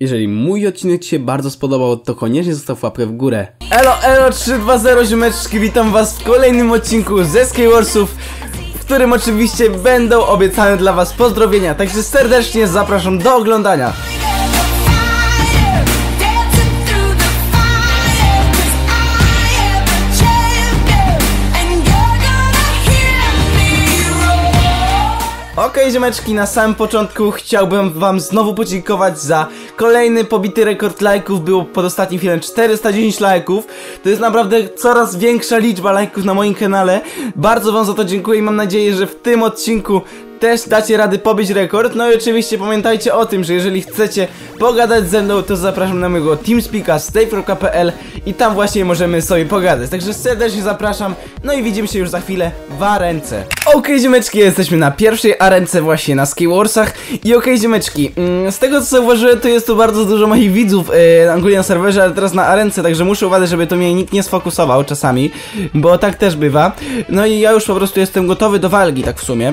Jeżeli mój odcinek Ci się bardzo spodobał, to koniecznie zostaw łapkę w górę. Elo, elo, 320 ziomeczki, witam Was w kolejnym odcinku ze Skywarsów, w którym oczywiście będą obiecane dla Was pozdrowienia, także serdecznie zapraszam do oglądania. Okej ziomeczki, na samym początku chciałbym wam znowu podziękować za kolejny pobity rekord lajków, było pod ostatnim filmem 410 lajków, to jest naprawdę coraz większa liczba lajków na moim kanale, bardzo wam za to dziękuję i mam nadzieję, że w tym odcinku też dacie rady pobić rekord, no i oczywiście pamiętajcie o tym, że jeżeli chcecie pogadać ze mną, to zapraszam na mojego Teamspeaka stave.pl i tam właśnie możemy sobie pogadać, także serdecznie zapraszam, no i widzimy się już za chwilę w arence. Okej ziomeczki, jesteśmy na pierwszej arence właśnie na Skywarsach i okej ziomeczki, mm, z tego co zauważyłem to jest tu bardzo dużo moich widzów yy, ogólnie na serwerze, ale teraz na arence, także muszę uważać, żeby to mnie nikt nie sfokusował czasami, bo tak też bywa. No i ja już po prostu jestem gotowy do walki, tak w sumie.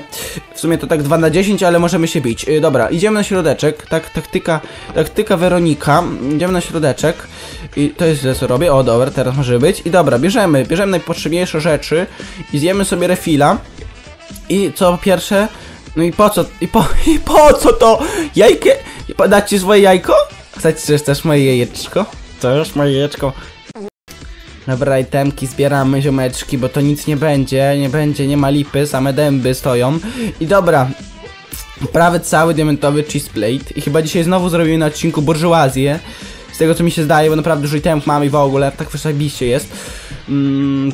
W sumie to tak 2 na 10, ale możemy się bić. Yy, dobra, idziemy na środeczek, tak, taktyka, taktyka Weronika, idziemy na środeczek i to jest źle co robię, o dobra, teraz może być. I dobra, bierzemy, bierzemy najpotrzebniejsze rzeczy i zjemy sobie refila. I co pierwsze? No i po co? I po, i po co to? Jajkę? I podać ci swoje jajko? Chcecie też moje jajeczko? Też moje jajeczko. Dobra, itemki zbieramy, ziomeczki, bo to nic nie będzie, nie będzie, nie ma lipy, same dęby stoją. I dobra, prawy cały diamentowy cheese plate i chyba dzisiaj znowu zrobimy na odcinku burżuazję. Z tego co mi się zdaje, bo naprawdę dużo itemów mamy w ogóle, tak wyszabiście jest. Mm,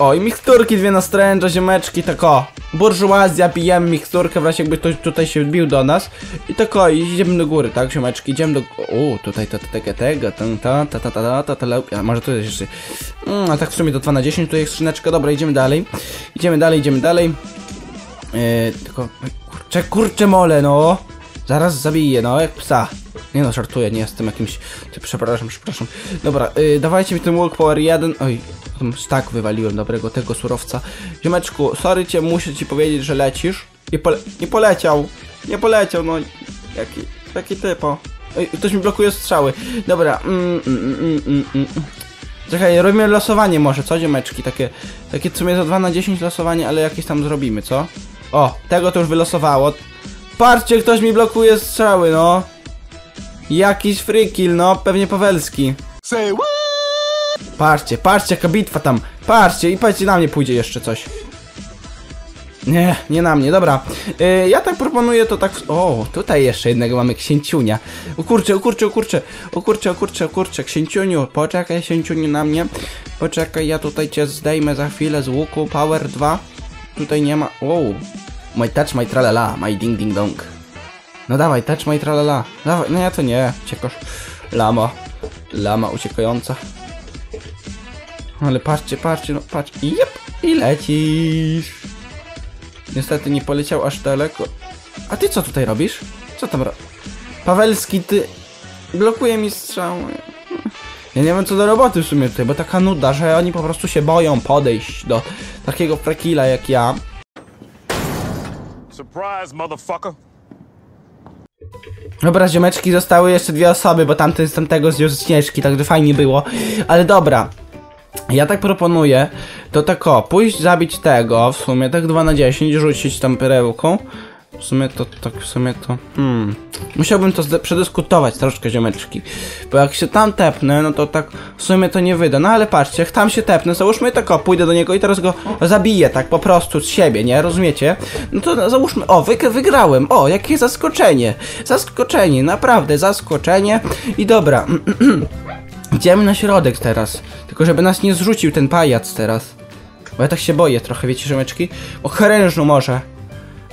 o, i miksturki dwie na stręża, ziomeczki, tak o. Burżuazja, pijemy miksturkę, w razie jakby ktoś tutaj się wbił do nas. I tak o, idziemy do góry, tak, ziomeczki, idziemy do... O, tutaj to tego, tego, ta, ta, ta, ta, ta, ta, ta, ta, a może tu jeszcze... Mm, a tak w sumie to 2 na 10, tutaj jest skrzyneczka, dobra, idziemy dalej. Idziemy dalej, idziemy dalej. Yy, tylko... Kurczę, kurczę mole, no! Zaraz zabiję, no, jak psa. Nie no, żartuję, nie jestem jakimś... Ty, przepraszam, przepraszam. Dobra, yy, dawajcie mi ten walk power 1. Oj, stack wywaliłem dobrego tego surowca. Ziomeczku, sorry cię, muszę ci powiedzieć, że lecisz. Nie, pole nie poleciał. Nie poleciał, no. Jaki, jaki typo. Oj, ktoś mi blokuje strzały. Dobra, mm, mm, mm, mm, mm. Czekaj, robimy losowanie może, co ziomeczki? Takie, takie w sumie za 2 na 10 losowanie, ale jakieś tam zrobimy, co? O, tego to już wylosowało. Patrzcie, ktoś mi blokuje strzały, no. Jakiś free kill, no, pewnie Pawelski. Say what? Patrzcie, patrzcie jaka bitwa tam. Patrzcie i patrzcie na mnie pójdzie jeszcze coś. Nie, nie na mnie, dobra. Yy, ja tak proponuję to tak... w- O, tutaj jeszcze jednego mamy księciunia. O kurczę, o kurczę, o kurczę. O kurczę, o kurczę, o kurczę. Księciuniu, poczekaj księciuniu na mnie. Poczekaj, ja tutaj cię zdejmę za chwilę z łuku. Power 2. Tutaj nie ma... Wow. My touch, my tralala, my ding ding dong. No dawaj, touch my tralala. Dawaj, no ja to nie. Ciekasz. Lama. Lama uciekająca. Ale patrzcie, patrzcie, no patrz. Jep, i lecisz. Niestety nie poleciał aż daleko. A ty co tutaj robisz? Co tam ro... Pawelski, ty... Blokuje mi strzał. Ja nie wiem co do roboty w sumie tutaj, bo taka nuda, że oni po prostu się boją podejść do takiego frekila jak ja. Surprise, motherfucker. Dobra, ziomeczki, zostały jeszcze dwie osoby, bo tamten z tamtego zniósł śnieżki, także fajnie było. Ale dobra. Ja tak proponuję, to tak o, pójść zabić tego, w sumie tak 2 na 10, rzucić tam perełką. W sumie to, tak w sumie to, hmm. Musiałbym to przedyskutować troszkę, ziomeczki. Bo jak się tam tepnę, no to tak w sumie to nie wyda. No ale patrzcie, jak tam się tepnę, załóżmy tak o, pójdę do niego i teraz go zabiję tak po prostu z siebie, nie? Rozumiecie? No to załóżmy, o, wyg- wygrałem, o, jakie zaskoczenie. Zaskoczenie, naprawdę, zaskoczenie. I dobra, Idziemy na środek teraz. Tylko żeby nas nie zrzucił ten pajac teraz. Bo ja tak się boję trochę, wiecie, rzemeczki? O chorężnu może.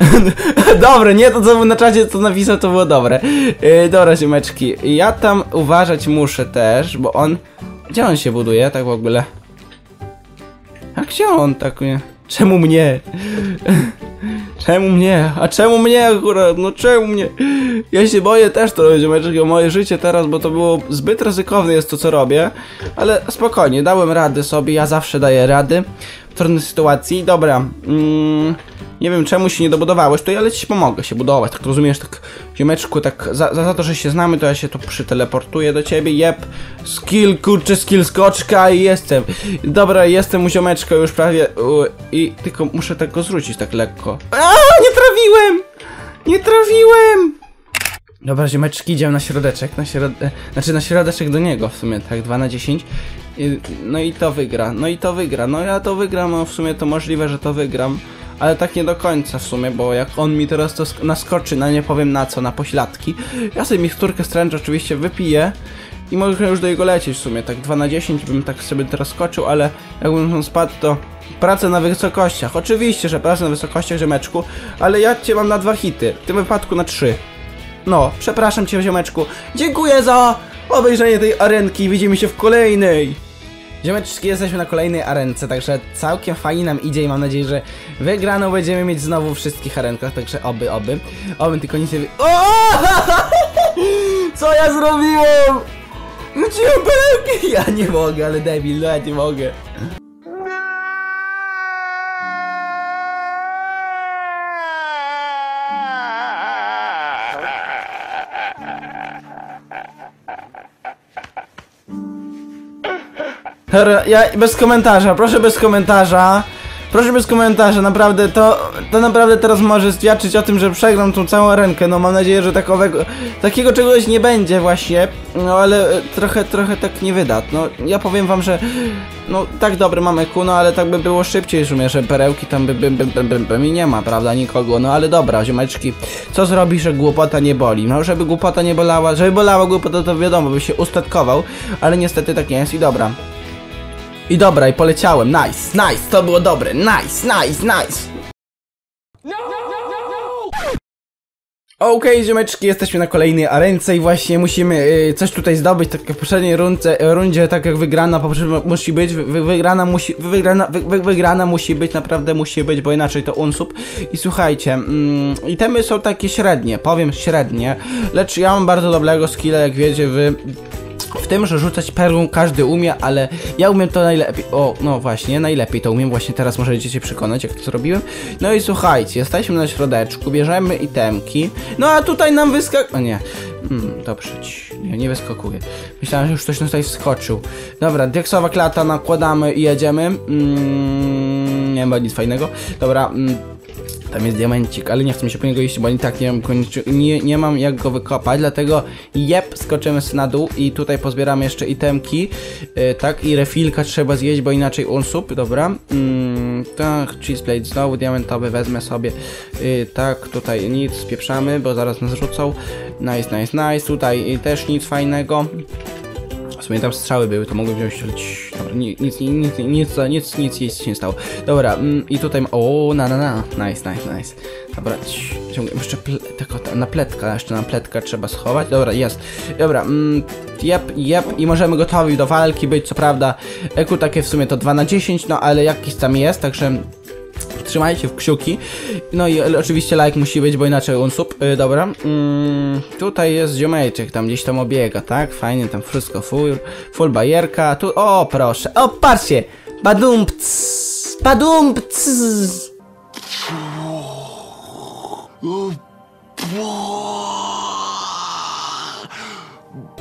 dobre, nie? To co na czacie co napisał, to było dobre. Yy, dobra, ziomeczki. Ja tam uważać muszę też, bo on... Gdzie on się buduje, tak w ogóle? A gdzie on tak? Czemu mnie? Czemu mnie? A czemu mnie akurat? No czemu mnie? Ja się boję też trochę, ziomeczki, o moje życie teraz, bo to było zbyt ryzykowne jest to, co robię. Ale spokojnie, dałem radę sobie, ja zawsze daję rady w trudnej sytuacji. Dobra, mm, Nie wiem czemu się nie dobudowałeś tutaj, ale ci pomogę się budować. Tak rozumiesz, tak ziomeczku, tak za, za, za to, że się znamy, to ja się tu przyteleportuję do ciebie. Jep, skill, kurczę, skill skoczka i jestem. Dobra, jestem u ziomeczka już prawie. U, I tylko muszę tego zwrócić tak lekko. A, nie trafiłem! Nie trafiłem! Dobra, ziomeczki, idziemy na środeczek, na środ... e, Znaczy na środeczek do niego w sumie, tak, 2 na 10 I- No i to wygra, no i to wygra, no ja to wygram, no w sumie to możliwe, że to wygram Ale tak nie do końca w sumie, bo jak on mi teraz to sk- naskoczy na nie powiem na co, na pośladki Ja sobie miksturkę Strange oczywiście wypiję i mogę już do jego lecieć w sumie, tak 2 na 10 bym tak sobie teraz skoczył, ale jakbym spadł to pracę na wysokościach. Oczywiście, że pracę na wysokościach ziomeczku, ale ja cię mam na dwa hity, w tym wypadku na trzy. No, przepraszam cię ziomeczku. Dziękuję za obejrzenie tej arenki. Widzimy się w kolejnej. Ziomeczki, jesteśmy na kolejnej arence, także całkiem fajnie nam idzie i mam nadzieję, że wygraną będziemy mieć znowu wszystkich arenkach, także oby, oby. Oby tylko nic nie wy... O! Co ja zrobiłem? Rzuciłem perełki! Ja nie mogę, ale debil, no ja nie mogę. Ja bez komentarza, proszę bez komentarza. Proszę bez komentarza, naprawdę to, to naprawdę teraz może świadczyć o tym, że przegram tą całą rękę. No mam nadzieję, że takowego, takiego czegoś nie będzie właśnie, no ale e, trochę, trochę tak nie wyda. No ja powiem wam, że no tak dobre mamy ku, no ale tak by było szybciej, w że perełki tam by, by, by, by, by, by mi nie ma, prawda, nikogo. No ale dobra, ziomeczki, co zrobisz, że głupota nie boli? No żeby głupota nie bolała, żeby bolała głupota to wiadomo, by się ustatkował, ale niestety tak nie jest i dobra. I dobra, i poleciałem. Nice, nice, to było dobre. Nice, nice, nice. Okej, ziomeczki, jesteśmy na kolejnej arence i właśnie musimy y, coś tutaj zdobyć, tak jak w poprzedniej rundce, rundzie, tak jak wygrana poprzednia musi być, wy, wy, wygrana musi, wy, wygrana, wy, wy, wygrana musi być, naprawdę musi być, bo inaczej to unsub. I słuchajcie, mm, itemy są takie średnie, powiem średnie, lecz ja mam bardzo dobrego skilla, jak wiecie, wy w tym, że rzucać perłą każdy umie, ale ja umiem to najlepiej. O, no właśnie, najlepiej to umiem. Właśnie teraz możecie się przekonać, jak to zrobiłem. No i słuchajcie, jesteśmy na środeczku, bierzemy itemki. No a tutaj nam wyskak... O nie. Hmm, dobrze, nie, nie wyskakuje. Myślałem, że już ktoś tutaj wskoczył. Dobra, diaksowa klata nakładamy i jedziemy. Mm, nie ma nic fajnego. Dobra, mm, tam jest diamencik, ale nie chcę mi się po niego iść, bo i tak nie mam, nie, nie mam jak go wykopać, dlatego jep, skoczymy na dół i tutaj pozbieramy jeszcze itemki, yy, tak, i refilka trzeba zjeść, bo inaczej unsub, dobra, mm, tak, cheese plate znowu diamentowy wezmę sobie, yy, tak, tutaj nic, spieprzamy, bo zaraz nas rzucą, nice, nice, nice, tutaj też nic fajnego, w sumie tam strzały były, to mogły wziąć leć. Dobra, nic, nic, nic, nic, nic, nic się nie stało. Dobra, mm, i tutaj. O, na, na, na. Nice, nice, nice. Dobra, ciągle jeszcze ple, tylko na pletka, jeszcze na pletka trzeba schować. Dobra, jest. Dobra, mm, yep, i możemy gotowi do walki być, co prawda. Eku takie w sumie to 2 na 10, no ale jakiś tam jest, także trzymajcie w kciuki. No i oczywiście like musi być, bo inaczej unsub. Yy, dobra. Mm, tutaj jest ziomeczek, tam gdzieś tam obiega, tak? Fajnie, tam wszystko full, full bajerka. Tu, o proszę, o patrzcie! Badumpc! Badumpc!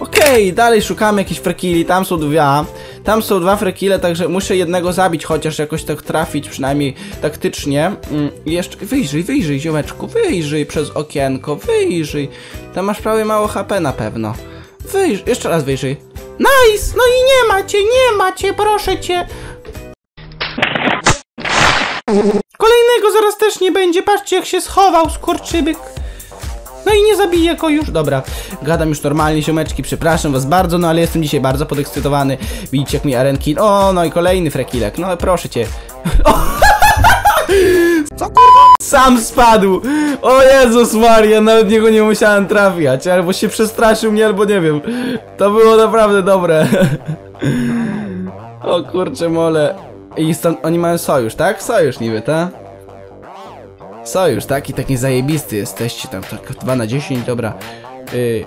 Okej, dalej szukamy jakichś frekili, tam są dwa. Tam są dwa frekile, także muszę jednego zabić, chociaż jakoś tak trafić, przynajmniej taktycznie. Mm, jeszcze wyjrzyj, wyjrzyj, ziomeczku, wyjrzyj przez okienko, wyjrzyj. Tam masz prawie mało HP na pewno. Wyjrzyj, jeszcze raz wyjrzyj. Nice! No i nie macie, nie macie, proszę cię. Kolejnego zaraz też nie będzie, patrzcie jak się schował, skurczybyk. No i nie zabiję go już. Dobra, gadam już normalnie, ziomeczki, przepraszam was bardzo, no ale jestem dzisiaj bardzo podekscytowany. Widzicie jak mi arenki... O, no i kolejny frekilek, no proszę cię. Co kurwa? Sam spadł! O Jezus Maria, nawet niego nie musiałem trafiać, albo się przestraszył mnie, albo nie wiem. To było naprawdę dobre. O kurczę mole. I stąd oni mają sojusz, tak? Sojusz niby, tak? Sojusz, taki, taki zajebisty jesteście tam, tak 2 na 10, dobra. Yy,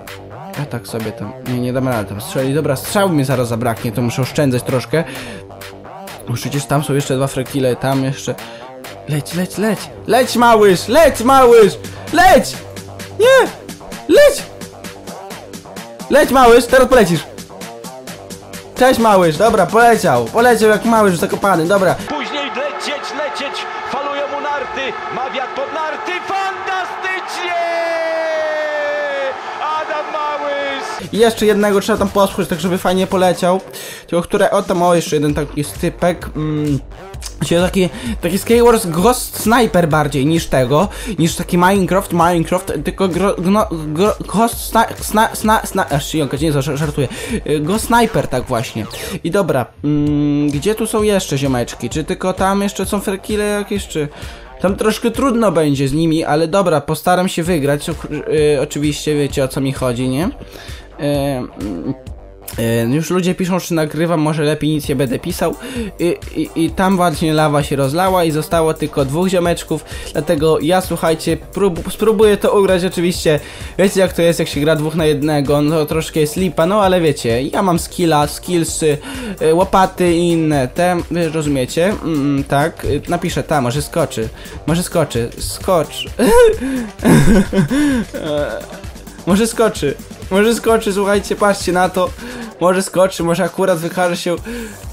ja tak sobie tam, nie, nie dam rady tam strzeli, dobra, strzał mi zaraz zabraknie, to muszę oszczędzać troszkę. Przecież tam są jeszcze dwa frekile, tam jeszcze... Leć, leć, leć. Leć, małyż, leć, małyż. Leć. Nie. Leć. Leć, małyż, teraz polecisz. Cześć, małyż. Dobra, poleciał. Poleciał jak małyż zakopany, dobra. Później lecieć, lecieć, falują mu narty, ma wiatr fantastycznie! Adam Małysz! I jeszcze jednego trzeba tam posprzeć, tak żeby fajnie poleciał. Tylko które, o tam, o jeszcze jeden taki stypek. Mm. Czyli taki, taki Skywars Ghost Sniper bardziej niż tego, niż taki Minecraft, Minecraft, tylko gro, gno, gro, Ghost sna, sna, sna, sna, aż jąka, nie żartuję, Y, Ghost Sniper tak właśnie. I dobra, mm, gdzie tu są jeszcze ziomeczki? Czy tylko tam jeszcze są ferkile jakieś, czy... Tam troszkę trudno będzie z nimi, ale dobra, postaram się wygrać. Y, oczywiście wiecie o co mi chodzi, nie? Y, mm, E, Już ludzie piszą, czy nagrywam, może lepiej nic nie będę pisał. I, i, I tam właśnie lawa się rozlała i zostało tylko dwóch ziomeczków. Dlatego ja słuchajcie, prób, spróbuję to ugrać oczywiście. Wiecie jak to jest, jak się gra dwóch na jednego, no troszkę jest lipa, no ale wiecie, ja mam skilla, skillsy, y, łopaty i inne, te, rozumiecie? Mm, tak, y, napiszę, ta, może skoczy. Może skoczy, skocz. Może skoczy. Może skoczy, słuchajcie, patrzcie na to. Może skoczy, może akurat wykaże się.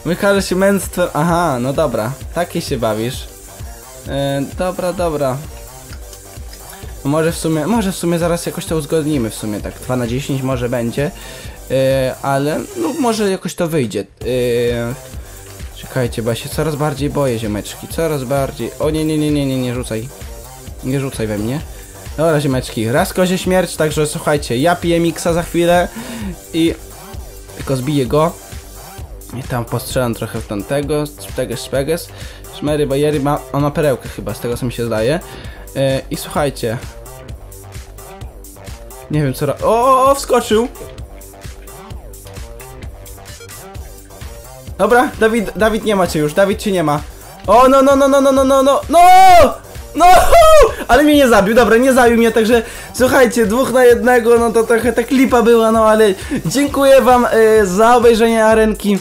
Wykaże się męstwem. Aha, no dobra. Takie się bawisz. E, dobra, dobra. Może w sumie, może w sumie zaraz jakoś to uzgodnimy w sumie, tak 2 na 10 może będzie, e, ale no może jakoś to wyjdzie. E, czekajcie, bo ja się coraz bardziej boję, ziomeczki, coraz bardziej. O nie, nie, nie, nie, nie, nie rzucaj. Nie rzucaj we mnie. Dobra, ziomeczki, raz kozie śmierć, także słuchajcie, ja piję miksa za chwilę i tylko zbiję go. I tam postrzelam trochę w tamtego, szpeges, szpeges. Szmery, bajery, ma, on ma perełkę chyba, z tego co mi się zdaje. E, I słuchajcie. Nie wiem co. O, o, o, wskoczył! Dobra, Dawid, Dawid nie ma cię już, Dawid cię nie ma. O, no, no, no, no, no, no, no, no, no! Ale mnie nie zabił, dobra, nie zabił mnie, także słuchajcie, dwóch na jednego, no to trochę tak lipa była, no ale dziękuję wam e, za obejrzenie arenki.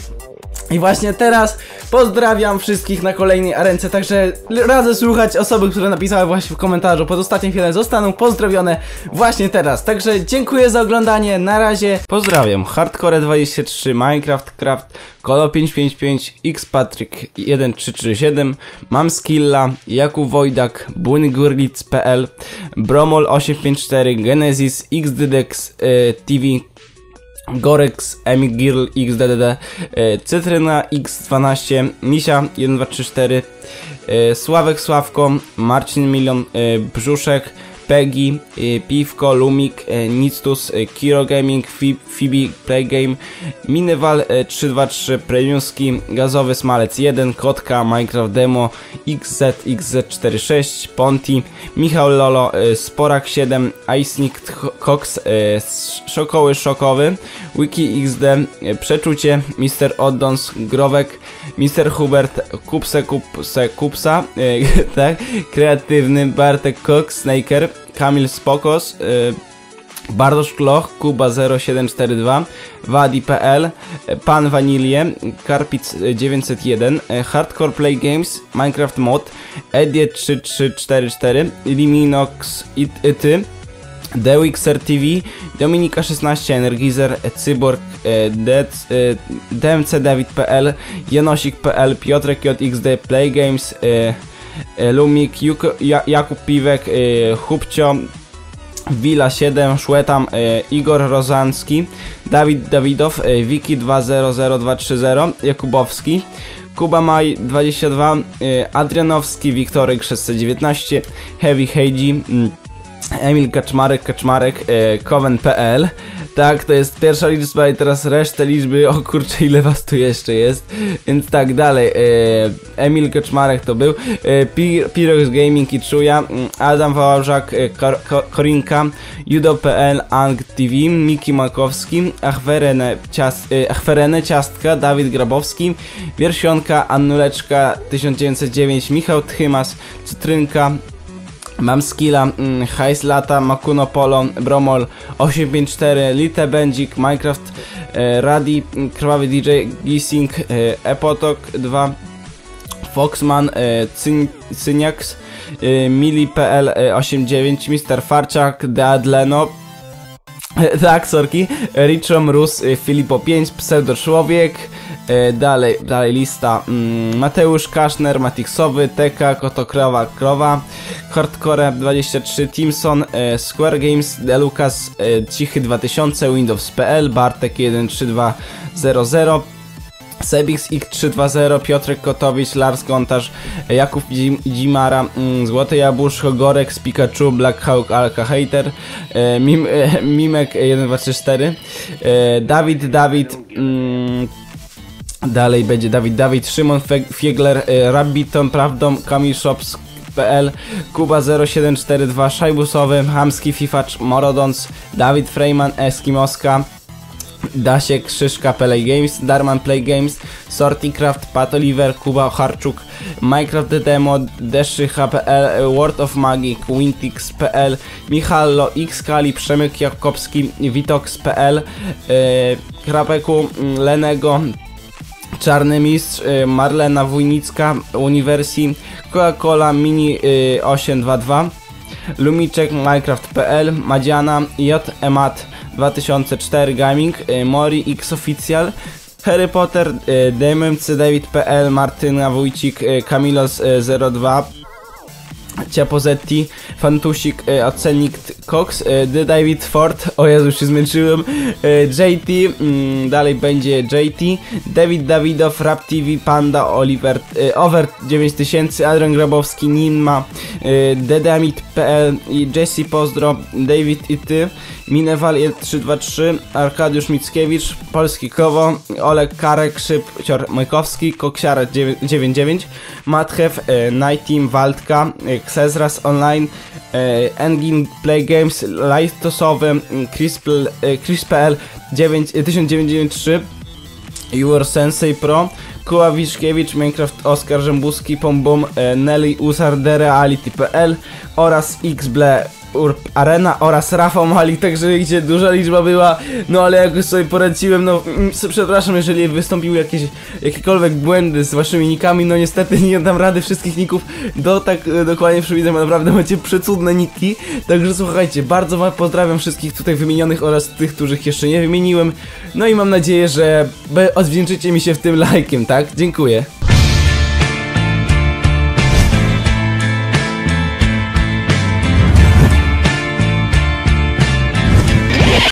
I właśnie teraz pozdrawiam wszystkich na kolejnej arence, także radzę słuchać osoby, które napisały właśnie w komentarzu pod ostatnim filmem zostaną pozdrowione właśnie teraz. Także dziękuję za oglądanie, na razie. Pozdrawiam, Hardcore23, Minecraft Craft, Kolo 555, Xpatryk 1337, Mam Skilla, Jakub Wojdak, Błynygurlic.pl, Bromol 854, Genesis, XDDX y, TV, Gorex, Emigirl XDDD, e, Cytryna X12, Misia 1234, e, Sławek Sławko, Marcin Milion, e, Brzuszek, Peggy, e, Piwko, Lumik, e, Nictus, e, Kiro Gaming, Fi- Fibi, Playgame, Minewal e, 323, Premiumski, Gazowy Smalec 1, Kotka, Minecraft Demo, XZ, XZ46, Ponti, Michał Lolo, Sporak 7, Icenik Cox, Szokoły Szokowy, Wiki XD, Przeczucie, Mr. Oddons, Growek, Mr. Hubert, Kupse Kupse Kupsa, tak, Kreatywny, Bartek Cox, Snaker, Kamil Spokos, y, Bartosz Kloch, Kuba0742, Wadi.pl, Pan Vanilie, Karpic901, Hardcore Play Games, Minecraft Mod, Edie3344, Liminox It, Ity, y, Dewixer TV, Dominika16, Energizer, Cyborg, y, DMC David.pl, Janosik.pl, Piotrek JXD Play Games, Lumik, Juko, ja, Jakub Piwek, e, Hubcio, Willa 7, Szłetam, e, Igor Rozanski, Dawid Dawidow, e, Wiki 200230, Jakubowski, Kuba Maj 22, e, Adrianowski, Wiktorek 619, Heavy Heidi, mm, Emil Kaczmarek, Kaczmarek, e, Coven.pl Tak, to jest pierwsza liczba i teraz resztę liczby, o kurczę ile was tu jeszcze jest. Więc tak, dalej, e, Emil Kaczmarek to był, e, Pi- Pirox Gaming i Czuja, mm, Adam Wałżak, e, Kor- Ko- Korinka, Judo.pl, Ang TV, Miki Makowski, Achwerene, ciast, e, Achwerene Ciastka, Dawid Grabowski, Wiersionka, Annuleczka 1909, Michał Tchymas, Cytrynka, Mam skilla, mm, Hajs Lata, Makuno Bromol 854, Lite Bendzik, Minecraft, e, Radi, mm, Krwawy DJ, Gising, e, Epotok 2, Foxman, e, Cyn, Cyniax, e, Mili.pl e, 89, Mr. Farczak, Deadleno, tak, sorki. Richom, Rus, y, Filipo 5, Pseudo Człowiek. y, Dalej, dalej lista. mm, Mateusz Kaszner, Matixowy, Teka, Kotokrowa, Krowa, Hardcore 23, Timson, Square Games, Delukas, y, Cichy 2000, Windows.pl, Bartek 13200. Sebix X320, Piotrek Kotowicz, Lars Gontarz, Jakub Dzim- Dzimara, mm, Złote Jabłuszko, Gorek z Pikachu, Black Hawk, Alka Hater, e, Mim, e, Mimek 1234, e, Dawid Dawid, mm, dalej będzie Dawid Dawid, Szymon Fiegler, Rabbiton, Prawdą, Kamil Shops, PL, Kuba 0742, Szajbusowy, Hamski Fifacz, Morodons, Dawid Freyman, Eskimoska, Dasiek, Szyszka, Play Games, Darman Play Games, Sorticraft, Pat Oliver, Kuba Harczuk, Minecraft The Demo, Deszy HPL, World of Magic, Wintix.pl, Michallo, Xkali, Przemyk Jakobski, Witox.pl, yy, Krapeku, mm, Lenego, Czarny Mistrz, y, Marlena Wójnicka, Universi, Coca-Cola Mini y, 822, Lumiczek, Minecraft.pl, Madziana, JEMAT 2004 Gaming, y, Mori X Official, Harry Potter, y, DMMC David.pl, Martyna Wójcik, y, Kamilos y, 02, Ciapozetti, Fantusik, e, Ocennik T- Cox, e, The David Ford, o Jezu, się zmęczyłem, e, JT, mm, dalej będzie JT, David Dawidow, Rap TV, Panda, Oliver, Over 9000, Adrian Grabowski, Ninma, Dedamit.pl, Jesse Pozdro, David i Ty, Minewal 1323, Arkadiusz Mickiewicz, Polski Kowo, Olek Karek, Szybcior Majkowski, Koksiara 99, Matchew, Night Team, Waldka, Xezras Online, e, Engine Play Games, Lighttosowy, Chris.pl, e, Chris.pl 9, e, 1993, Your Sensei Pro, Kuła Wiszkiewicz, Minecraft Oskar Rzębuski, Pombom, e, Nelly Usar, Reality.pl oraz Xble Urb Arena oraz Rafał Mali, także gdzie duża liczba była, no ale jakoś sobie poradziłem, no mm, przepraszam jeżeli wystąpiły jakieś jakiekolwiek błędy z waszymi nikami, no niestety nie dam rady wszystkich ników do tak e, dokładnie przewidzieć, bo naprawdę macie przecudne niki, także słuchajcie, bardzo wam pozdrawiam wszystkich tutaj wymienionych oraz tych, których jeszcze nie wymieniłem, no i mam nadzieję, że odwdzięczycie mi się w tym lajkiem, tak? Dziękuję.